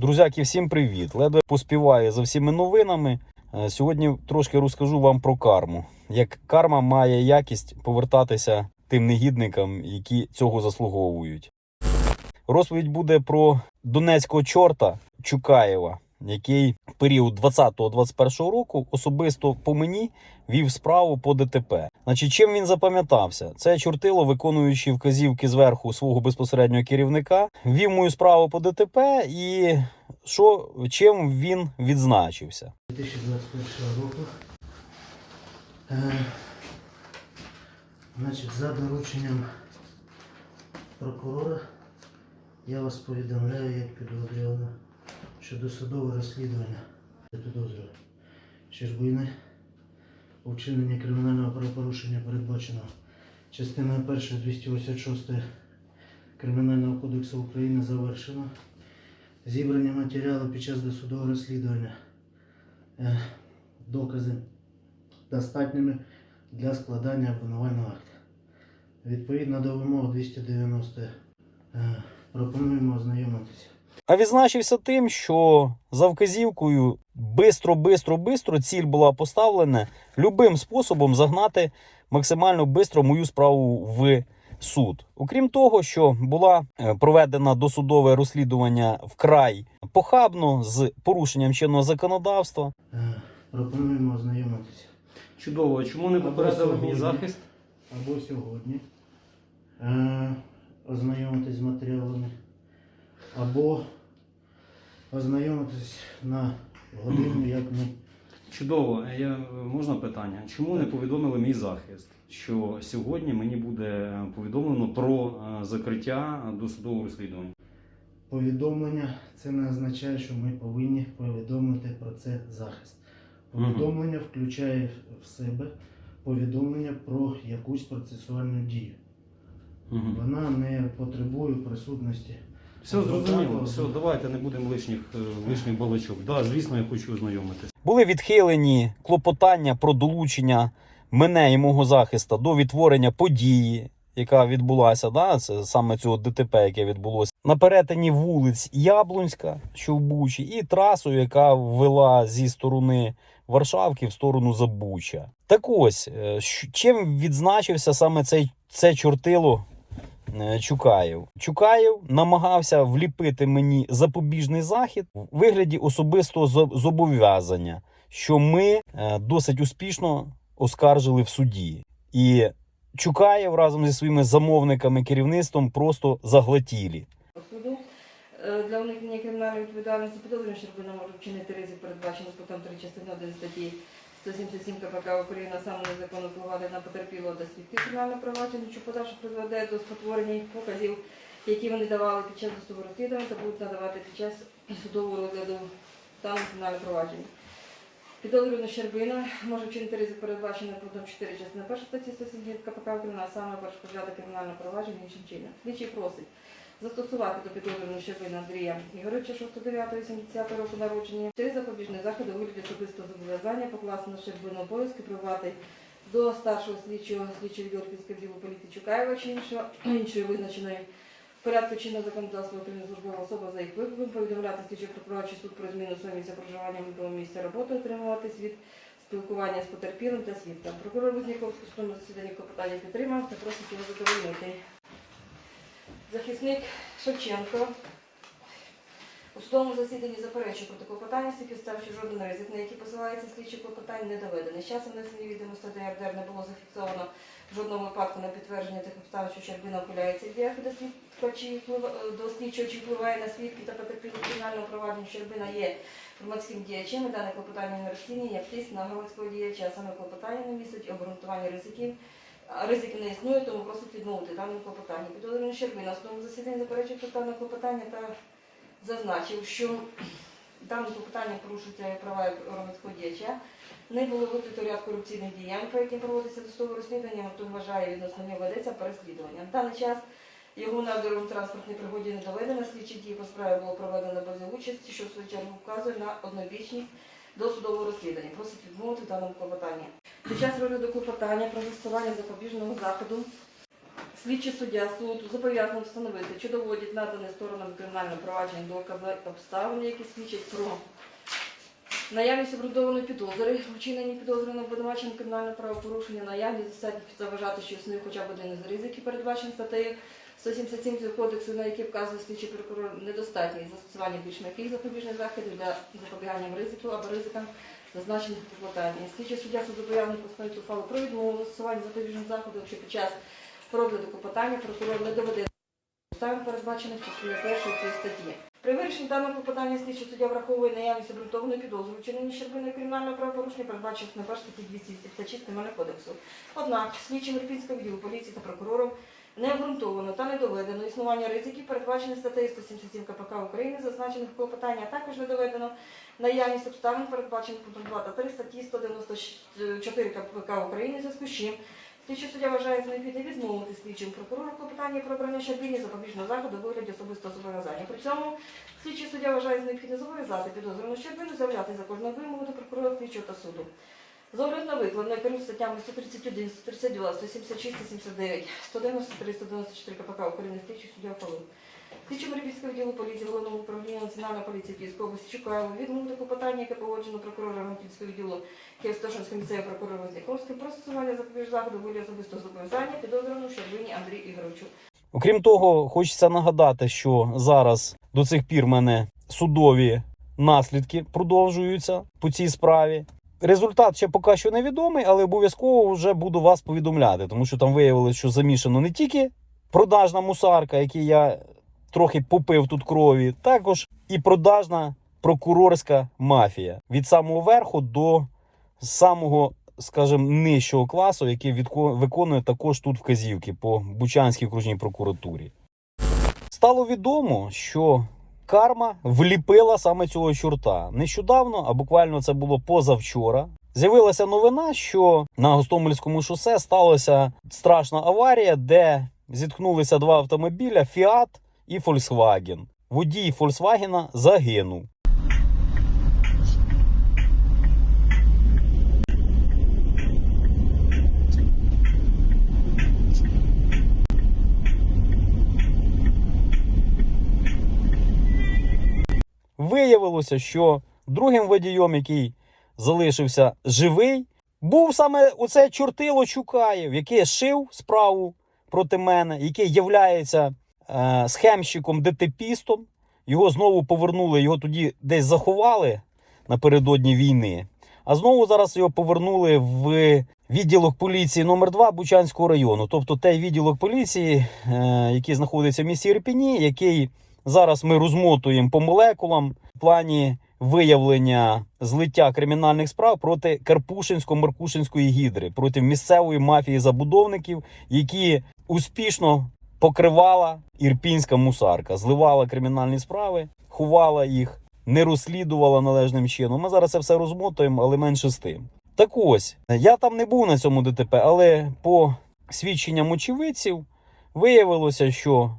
Друзяки, всім привіт! Ледве поспіваю за всіми новинами. Е, Сьогодні трошки розкажу вам про карму. Як карма має якість повертатися тим негідникам, які цього заслуговують. Розповідь буде про донецького чорта Чукаєва, який в період 20-21 року особисто по мені вів справу по ДТП. Значить, чим він запам'ятався? Це чортило, виконуючи вказівки зверху свого безпосереднього керівника, вів мою справу по ДТП і що чим він відзначився? 2021 року. Е, значить, за дорученням прокурора я вас повідомляю як підозрюваного щодо судового розслідування підозрюваного Щербини у вчиненні кримінального правопорушення передбаченого частиною 1 286 Кримінального кодексу України завершено. Зібрання матеріалу під час досудового розслідування е, докази достатніми для складання обвинувального акта. Відповідно до вимог 290 е, пропонуємо ознайомитися. А відзначився тим, що за вказівкою бистро, бистро, бистро ціль була поставлена любим способом загнати максимально бистро мою справу в суд. Окрім того, що була е, проведена досудове розслідування вкрай похабно з порушенням чинного законодавства. Е, пропонуємо ознайомитися. Чудово, чому не попередили мій захист? Або сьогодні е, ознайомитись з матеріалами, або ознайомитись на годину, як ми Чудово, я, можна питання? Чому не повідомили мій захист? Що сьогодні мені буде повідомлено про е, закриття досудового розслідування? Повідомлення це не означає, що ми повинні повідомити про це захист. Повідомлення включає в себе повідомлення про якусь процесуальну дію. Вона не потребує присутності. Все зрозуміло, все, давайте не будемо лишніх, е, лишніх балачок. Да, звісно, я хочу ознайомитись. Були відхилені клопотання про долучення мене і мого захиста до відтворення події, яка відбулася, да, це саме цього ДТП, яке відбулося на перетині вулиць Яблунська, що в Бучі, і трасу, яка ввела зі сторони Варшавки в сторону Забуча. Так ось, е, чим відзначився саме цей це чортило Чукаєв. Чукаєв намагався вліпити мені запобіжний захід в вигляді особистого зобов'язання, що ми е, досить успішно оскаржили в суді. І Чукаєв разом зі своїми замовниками керівництвом просто заглотілі. суду. Е, Для уникнення кримінальної відповідальності підозрюваного Щербина може вчинити ризик, передбачений пунктом 3 частини 1 статті 177 КПК України, саме незаконно впливати на потерпілого до свідків кримінального провадження, що подальше призведе до спотворення їх показів, які вони давали під час досудового розслідування та будуть надавати під час судового розгляду даного кримінального провадження. Підозрюваний Щербина може вчинити ризик, передбачений пунктом 4 частини 1 статті 170 КПК України, а саме перешкоджати кримінальне провадження іншим чином. Слідчий просить застосувати до підозрюваного Щербина Андрія Ігоровича 6.9.80 року народження три запобіжні заходи у вигляді особистого зобов'язання покласти на Щербину обов'язки привати до старшого слідчого слідчого відділу відділу поліції Чукаєва чи іншого, іншої визначеної в порядку чинного законодавства України службова особа за їх викликом, повідомляти слідчий прокурор чи суд про зміну своєї місця проживання до місця роботи, отримуватись від спілкування з потерпілим та свідком. Прокурор Визняковського судовому засіданні клопотання підтримав та просить його задовольнити. Захисник Шевченко у судовому засіданні заперечує проти клопотання, з підстав, що жоден ризик, на який посилається слідчі клопотань, не доведений. З часом внесення відомостей до РДР не було зафіксовано жодного випадку на підтвердження тих обставин, що Щербина ухиляється від діях до слідчого, чи впливає на свідки та потерпілих кримінального провадження. Щербина є громадським діячем, і дане клопотання не розцінює як тиск на громадського діяча, а саме клопотання не містить обґрунтування ризиків. Ризики не існує, тому просить відмовити даному клопотанні. Підозрюваний Щербина в своєму засіданні заперечив дане клопотання та зазначив, що даним клопотанням порушуються права громадського діяча. Не було викрито ряд корупційних діянь, по яким проводиться досудове розслідування, то вважає відносно нього ведеться переслідування. В даний час його на дорожньо-транспортній пригоді не доведено. Слідчі дії по справі було проведено без участі, що в свою чергу вказує на однобічність досудового розслідування. Просить відмовити в даному клопотанні. Під час розгляду клопотання про застосування запобіжного заходу Слідчий суддя суду зобов'язаний встановити, чи доводять надані сторонам кримінального провадження докази обставини, які свідчать про наявність обґрунтованої підозри, вчинені підозрюваного обвинуваченням кримінального правопорушення, наявність достатньо підстав що існує хоча б один із ризиків, передбачених статтею 177 кодексу, на які вказує слідчий прокурор, недостатньо застосування більш м'яких запобіжних заходів для запобігання ризику або ризикам, зазначених у клопотанні. Слідчий суддя суд зобов'язаний постановити ухвалу про відмову застосування запобіжних заходів, якщо під час розгляду клопотання прокурор не доведе обставин, передбачених частиною першої цієї статті. При вирішенні даного клопотання слідчий суддя враховує наявність обґрунтованої підозри вчинення щербини кримінального правопорушення, передбачених на першій статті 286 Кримінального кодексу. Однак слідчим Ірпінського відділу поліції та прокурором не обґрунтовано та не доведено існування ризиків, передбачених статтею 177 КПК України, зазначених в клопотанні, а також не доведено наявність обставин, передбачених пунктом 2 та 3 статті 194 КПК України, зв'язку з чим Слідчий суддя вважає за необхідне відмовити слідчим прокурору клопотання про обрання щоденні запобіжного заходу вигляді особистого зобов'язання. При цьому слідчий суддя вважає за необхідне зобов'язати підозрювану щоденну заявляти за кожну вимогу до прокурора слідчого та суду. З огляду на викладене керів статтями 131, 132, 176, 179, 193, 194 КПК України слідчий суддя ухвалив. Слідчим Рибівського відділу поліції Головного управління Національної поліції Київської області Чукаєву відмовити клопотання, яке погоджено прокурором Антільського відділу Київстошинського місцевого прокурора Возняковським про застосування запобіжного заходу волі особистого зобов'язання підозрюваному Щербині Андрію Ігоровичу. Окрім того, хочеться нагадати, що зараз до цих пір мене судові наслідки продовжуються по цій справі. Результат ще поки що невідомий, але обов'язково вже буду вас повідомляти, тому що там виявилось, що замішано не тільки продажна мусарка, який я трохи попив тут крові, також і продажна прокурорська мафія від самого верху до самого, скажімо, нижчого класу, який виконує також тут вказівки по Бучанській окружній прокуратурі. Стало відомо, що карма вліпила саме цього чорта. Нещодавно, а буквально це було позавчора. З'явилася новина, що на Гостомельському шосе сталася страшна аварія, де зіткнулися два автомобіля Fiat і Volkswagen. Водій Volkswagen загинув. Виявилося, що другим водієм, який залишився живий, був саме оце чортило Чукаєв, який шив справу проти мене, який являється схемщиком, детепістом. Його знову повернули, його тоді десь заховали напередодні війни. А знову зараз його повернули в відділок поліції номер 2 Бучанського району. Тобто той відділок поліції, е, який знаходиться в місті Ірпіні, який зараз ми розмотуємо по молекулам в плані виявлення злиття кримінальних справ проти Карпушинсько-Маркушинської гідри, проти місцевої мафії забудовників, які успішно покривала ірпінська мусарка, зливала кримінальні справи, ховала їх, не розслідувала належним чином. Ми зараз це все розмотуємо, але менше з тим. Так ось, я там не був на цьому ДТП, але по свідченням очевидців виявилося, що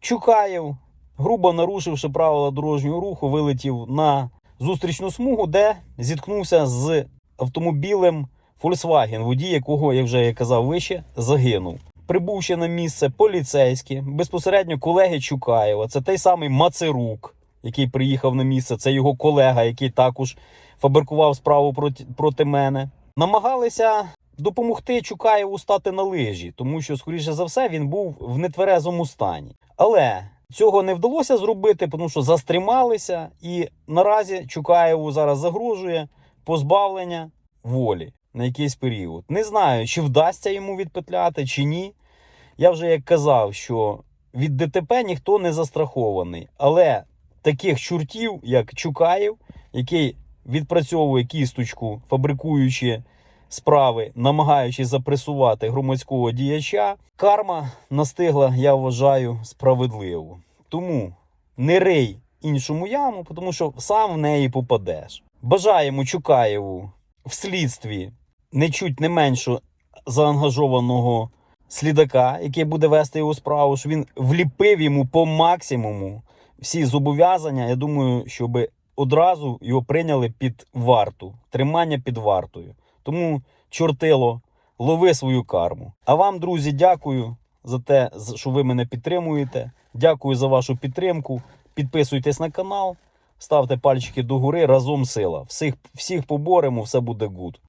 Чукаєв, грубо нарушивши правила дорожнього руху, вилетів на зустрічну смугу, де зіткнувся з автомобілем Volkswagen, водій якого, як вже я казав вище, загинув. Прибувши на місце поліцейські, безпосередньо колеги Чукаєва, це той самий Мацерук, який приїхав на місце, це його колега, який також фабрикував справу проти, проти мене. Намагалися допомогти Чукаєву стати на лижі, тому що, скоріше за все, він був в нетверезому стані. Але цього не вдалося зробити, тому що застрималися, і наразі Чукаєву зараз загрожує позбавлення волі на якийсь період. Не знаю, чи вдасться йому відпетляти, чи ні. Я вже як казав, що від ДТП ніхто не застрахований. Але таких чортів, як Чукаєв, який відпрацьовує кісточку, фабрикуючи справи, намагаючись запресувати громадського діяча, карма настигла, я вважаю, справедливо. Тому не рий іншому яму, тому що сам в неї попадеш. Бажаємо Чукаєву в слідстві не чуть не менше заангажованого слідака, який буде вести його справу, що він вліпив йому по максимуму всі зобов'язання. Я думаю, щоб одразу його прийняли під варту, тримання під вартою. Тому, чортило, лови свою карму. А вам, друзі, дякую за те, що ви мене підтримуєте. Дякую за вашу підтримку. Підписуйтесь на канал, ставте пальчики догори. Разом сила. Всіх, всіх поборемо, все буде гуд.